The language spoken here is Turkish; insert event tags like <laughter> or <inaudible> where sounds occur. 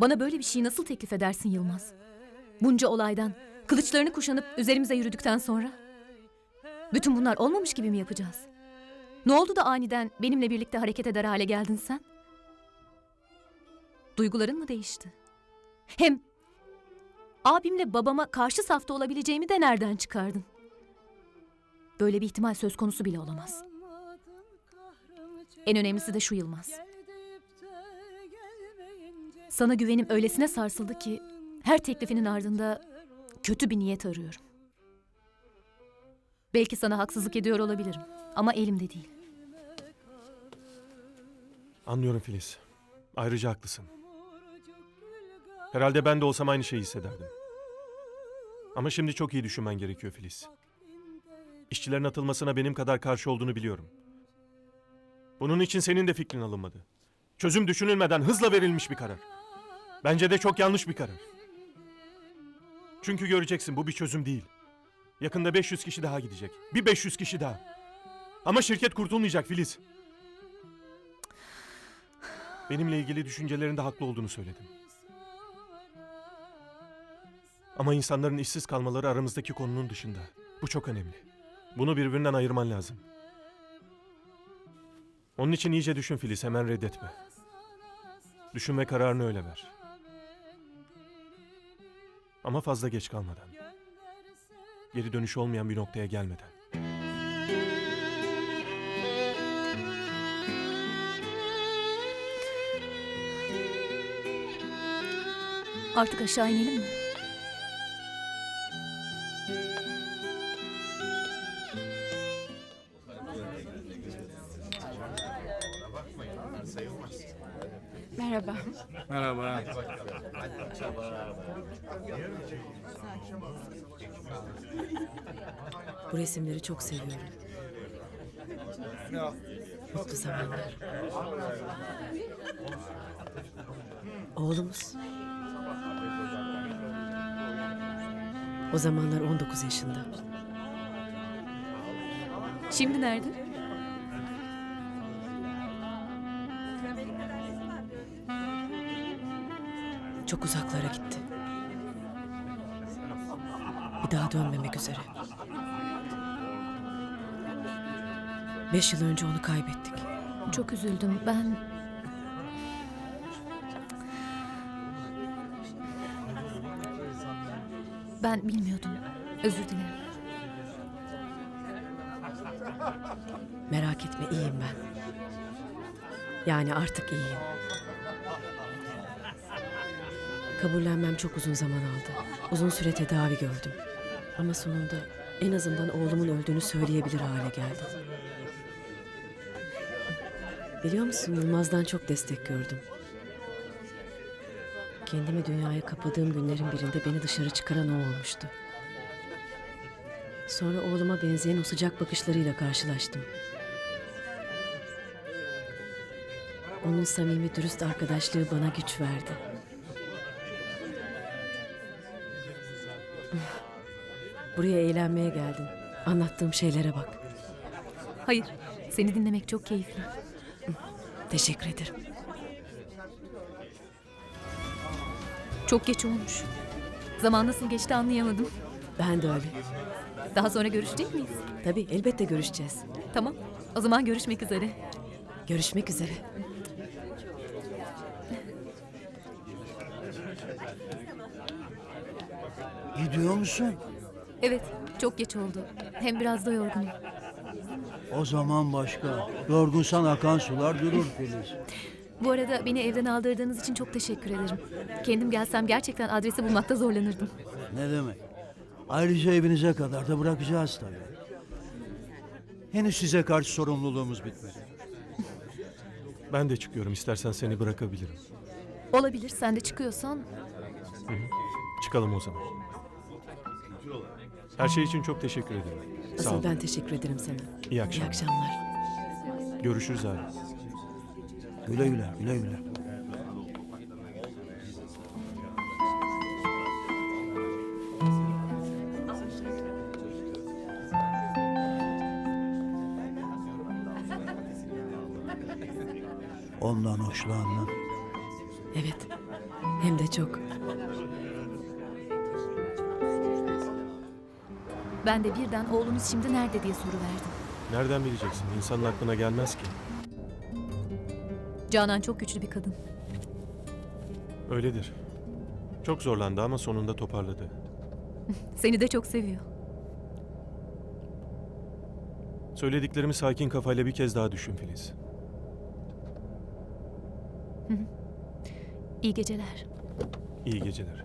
Bana böyle bir şeyi nasıl teklif edersin Yılmaz? Bunca olaydan, kılıçlarını kuşanıp üzerimize yürüdükten sonra? Bütün bunlar olmamış gibi mi yapacağız? Ne oldu da aniden benimle birlikte hareket eder hale geldin sen? Duyguların mı değişti? Hem abimle babama karşı safta olabileceğimi de nereden çıkardın? Böyle bir ihtimal söz konusu bile olamaz. En önemlisi de şu Yılmaz. Sana güvenim öylesine sarsıldı ki her teklifinin ardında kötü bir niyet arıyorum. Belki sana haksızlık ediyor olabilirim ama elimde değil. Anlıyorum Filiz. Ayrıca haklısın. Herhalde ben de olsam aynı şeyi hissederdim. Ama şimdi çok iyi düşünmen gerekiyor Filiz. İşçilerin atılmasına benim kadar karşı olduğunu biliyorum. Bunun için senin de fikrin alınmadı. Çözüm düşünülmeden hızla verilmiş bir karar. Bence de çok yanlış bir karar. Çünkü göreceksin bu bir çözüm değil. Yakında 500 kişi daha gidecek. Bir 500 kişi daha. Ama şirket kurtulmayacak Filiz. Benimle ilgili düşüncelerinde haklı olduğunu söyledim. Ama insanların işsiz kalmaları aramızdaki konunun dışında. Bu çok önemli. Bunu birbirinden ayırman lazım. Onun için iyice düşün Filiz, hemen reddetme. Düşün ve kararını öyle ver. Ama fazla geç kalmadan. Geri dönüş olmayan bir noktaya gelmeden. Artık aşağı inelim mi? Merhaba. Merhaba. Bu resimleri çok seviyorum. Mutlu zamanlar. Oğlumuz. O zamanlar 19 yaşında. Şimdi nerede? Çok uzaklara gitti. Bir daha dönmemek üzere. Beş yıl önce onu kaybettik. Çok üzüldüm. Ben... Ben bilmiyordum. Özür dilerim. Merak etme iyiyim ben. Yani artık iyiyim. Kabullenmem çok uzun zaman aldı. Uzun süre tedavi gördüm. Ama sonunda en azından oğlumun öldüğünü söyleyebilir hale geldim. Biliyor musun Yılmaz'dan çok destek gördüm. Kendimi dünyaya kapadığım günlerin birinde beni dışarı çıkaran o olmuştu. Sonra oğluma benzeyen o sıcak bakışlarıyla karşılaştım. Onun samimi dürüst arkadaşlığı bana güç verdi. Buraya eğlenmeye geldin. Anlattığım şeylere bak. Hayır, seni dinlemek çok keyifli. Teşekkür ederim. Çok geç olmuş. Zaman nasıl geçti anlayamadım. Ben de öyle. Daha sonra görüşecek miyiz? Tabii elbette görüşeceğiz. Tamam. O zaman görüşmek üzere. Görüşmek üzere. Gidiyor musun? Evet, çok geç oldu. Hem biraz da yorgunum. O zaman başka. Yorgunsan akan sular durur Filiz. Bu arada beni evden aldırdığınız için çok teşekkür ederim. Kendim gelsem gerçekten adresi bulmakta zorlanırdım. Ne demek? Ayrıca evinize kadar da bırakacağız tabii. Henüz size karşı sorumluluğumuz bitmedi. Ben de çıkıyorum, istersen seni bırakabilirim. Olabilir, sen de çıkıyorsan Çıkalım o zaman. Her şey için çok teşekkür ederim. Sağ ol. Asıl ben teşekkür ederim sana. İyi İyi akşamlar. akşamlar. Görüşürüz abi. Güle güle, güle güle. Ondan hoşlandın. Evet. Hem de çok. Ben de birden oğlunuz şimdi nerede diye soru verdim. Nereden bileceksin? İnsanın aklına gelmez ki. Canan çok güçlü bir kadın. Öyledir. Çok zorlandı ama sonunda toparladı. <laughs> Seni de çok seviyor. Söylediklerimi sakin kafayla bir kez daha düşün Filiz. İyi geceler. İyi geceler.